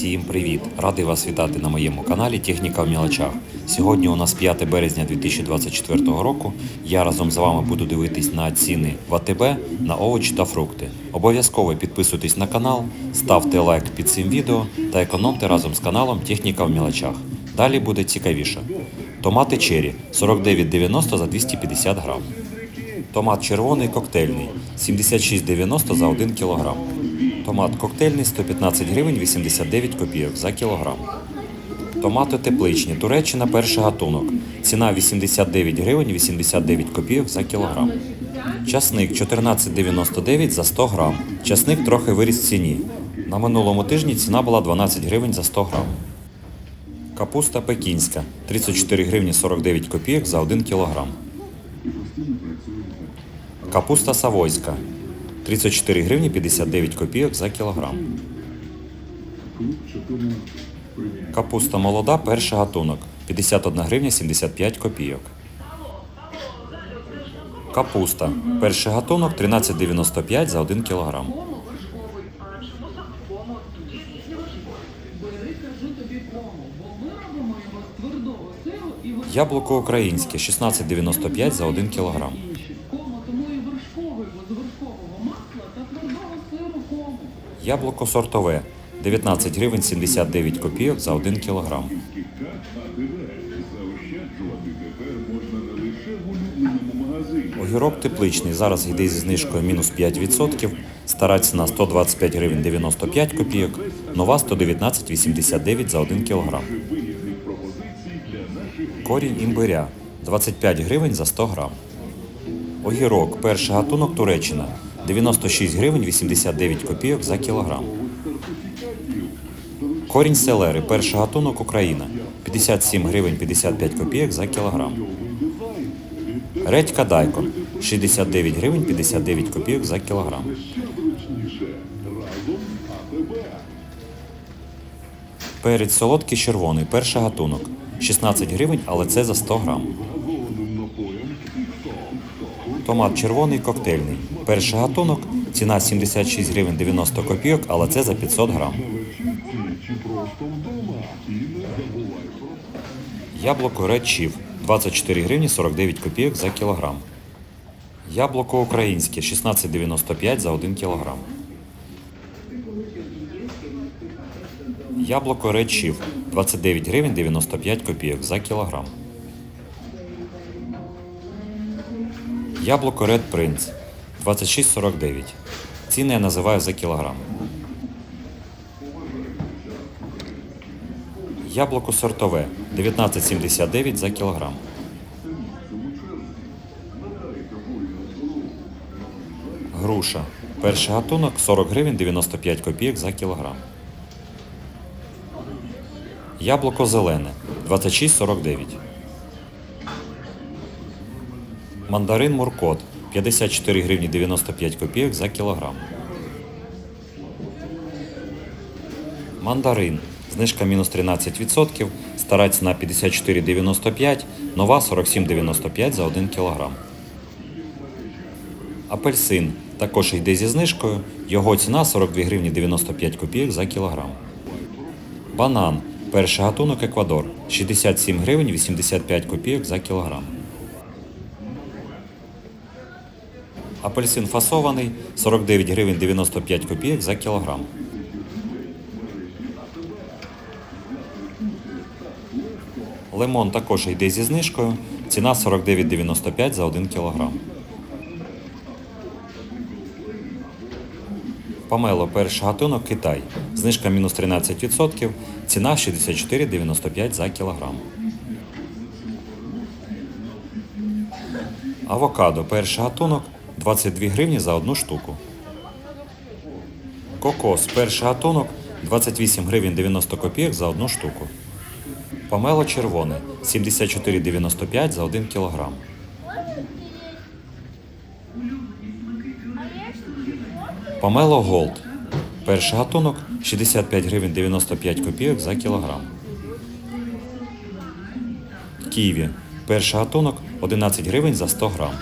Всім привіт! Радий вас вітати на моєму каналі Техніка в мілочах. Сьогодні у нас 5 березня 2024 року. Я разом з вами буду дивитись на ціни в АТБ на овочі та фрукти. Обов'язково підписуйтесь на канал, ставте лайк під цим відео та економте разом з каналом Техніка в мілочах. Далі буде цікавіше. Томати чері 49,90 за 250 грам. Томат червоний коктейльний 76,90 за 1 кг. Томат коктейльний 115 гривень 89 копійок за кілограм. Томати тепличні. Туреччина перший гатунок. Ціна 89 гривень 89 копійок за кілограм. Часник 14,99 за 100 грам. Часник трохи виріс в ціні. На минулому тижні ціна була 12 гривень за 100 грам. Капуста пекінська 34 гривні 49 копійок за 1 кілограм. Капуста савойська 34 гривні 59 копійок за кілограм. Капуста молода, перший гатунок 51 гривня 75 копійок. Капуста. Перший гатунок 13,95 за 1 кілограм. Яблуко українське 16,95 за 1 кілограм. Вершкового масла та твердого сиру кому. Яблуко сортове 19 гривень 79 копійок за 1 кілограм. Огірок тепличний зараз йде зі знижкою мінус 5%. Стара ціна 125 гривень 95 копійок, нова 119,89 за 1 кілограм. Корінь імбиря 25 гривень за 100 грам. Огірок, перший гатунок Туреччина 96 гривень 89 копійок за кілограм. Корінь селери, перший гатунок Україна 57 гривень 55 копійок за кілограм. Редька дайкон 69 гривень 59 копійок за кілограм. Перець солодкий червоний, перший гатунок 16 гривень, але це за 100 грам. Томат червоний коктейльний. Перший гатунок, ціна 76 гривень 90 копійок, але це за 500 грам. Яблуко Chief 24 гривні 49 копійок за кілограм. Яблуко українське 16,95 за 1 кілограм. Яблуко Chief 29 гривень 95 копійок за кілограм. Яблуко Red Prince 26,49. Ціни я називаю за кілограм. Яблуко сортове 19,79 за кілограм. Груша. Перший гатунок 40 гривень 95 копійок за кілограм. Яблуко зелене 26,49. Мандарин Муркот 54 гривні 95 копійок за кілограм. Мандарин. Знижка мінус 13%, стара ціна 54,95, нова 47,95 за 1 кг. Апельсин також йде зі знижкою, його ціна 42 гривні 95 копійок за кілограм. Банан. Перший гатунок Еквадор 67 гривень 85 копійок за кілограм. Апельсин фасований 49 гривень 95 копійок за кілограм. Лимон також йде зі знижкою. Ціна 49,95 за 1 кг. Помело перший гатунок Китай. Знижка мінус 13%. Ціна 64,95 за кілограм. Авокадо перший гатунок 22 гривні за одну штуку. Кокос перший гатунок 28 гривень 90 копійок за одну штуку. Помело червоне 74,95 за 1 кілограм. Помело Голд. Перший гатунок 65 гривень 95 копійок за кілограм. Ківі. Перший гатунок 11 гривень за 100 грам.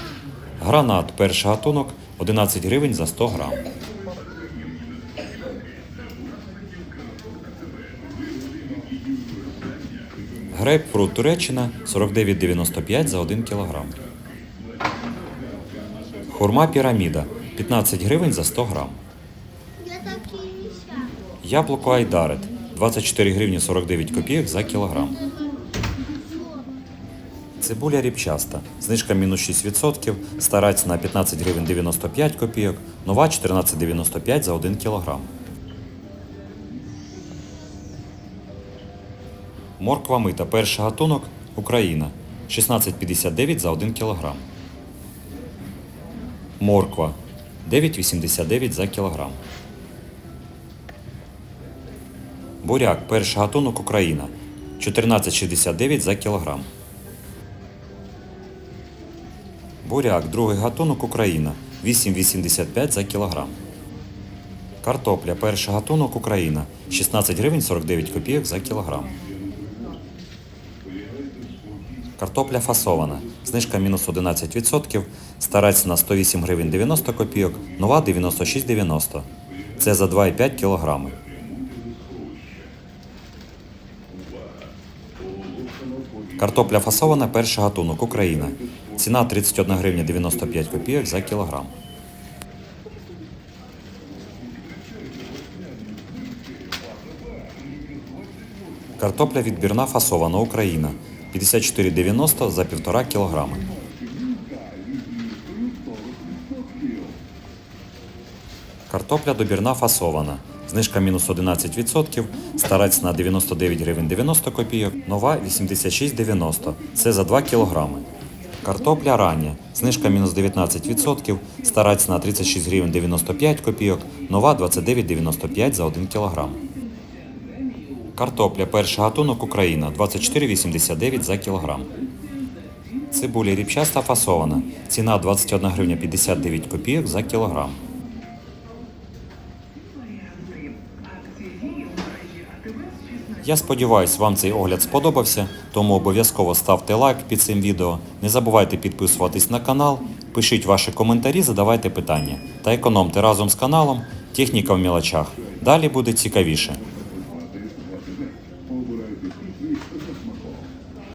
Гранат перший гатунок 11 гривень за 100 грам. Грейпфрут Туреччина 49,95 за 1 кг. Хурма піраміда 15 гривень за 100 грам. Яблуко Айдарет 24 гривні 49 копійок за кілограм. Цибуля ріпчаста. Знижка мінус 6%. Стара ціна 15 гривень 95 копійок. Нова 14,95 за 1 кілограм. Морква мита. Перший гатунок. Україна. 16,59 за 1 кілограм. Морква. 9,89 за кілограм. Буряк, перший гатунок Україна. 14,69 за кілограм. Буряк, другий гатунок Україна. 8,85 за кілограм. Картопля, перший гатунок Україна. 16 гривень 49 копійок за кілограм. Картопля фасована. Знижка мінус 11%. Стара ціна 108 гривень 90 копійок. Нова 96,90. Це за 2,5 кілограми. Картопля фасована, перший гатунок Україна. Ціна 31 гривня 95 копійок за кілограм. Картопля відбірна фасована Україна. 54,90 за 1,5 кілограми. Картопля добірна фасована. Знижка мінус 11%. Стара ціна 99 гривень 90 копійок. Нова 86,90. Це за 2 кілограми. Картопля рання. Знижка мінус 19%. Стара ціна 36 гривень 95 копійок. Нова 29,95 за 1 кілограм. Картопля перший гатунок Україна 24,89 за кілограм. Цибуля ріпчаста фасована. Ціна 21 гривня 59 копійок за кілограм. Я сподіваюсь, вам цей огляд сподобався, тому обов'язково ставте лайк під цим відео. Не забувайте підписуватись на канал, пишіть ваші коментарі, задавайте питання та економте разом з каналом Техніка в мілочах. Далі буде цікавіше.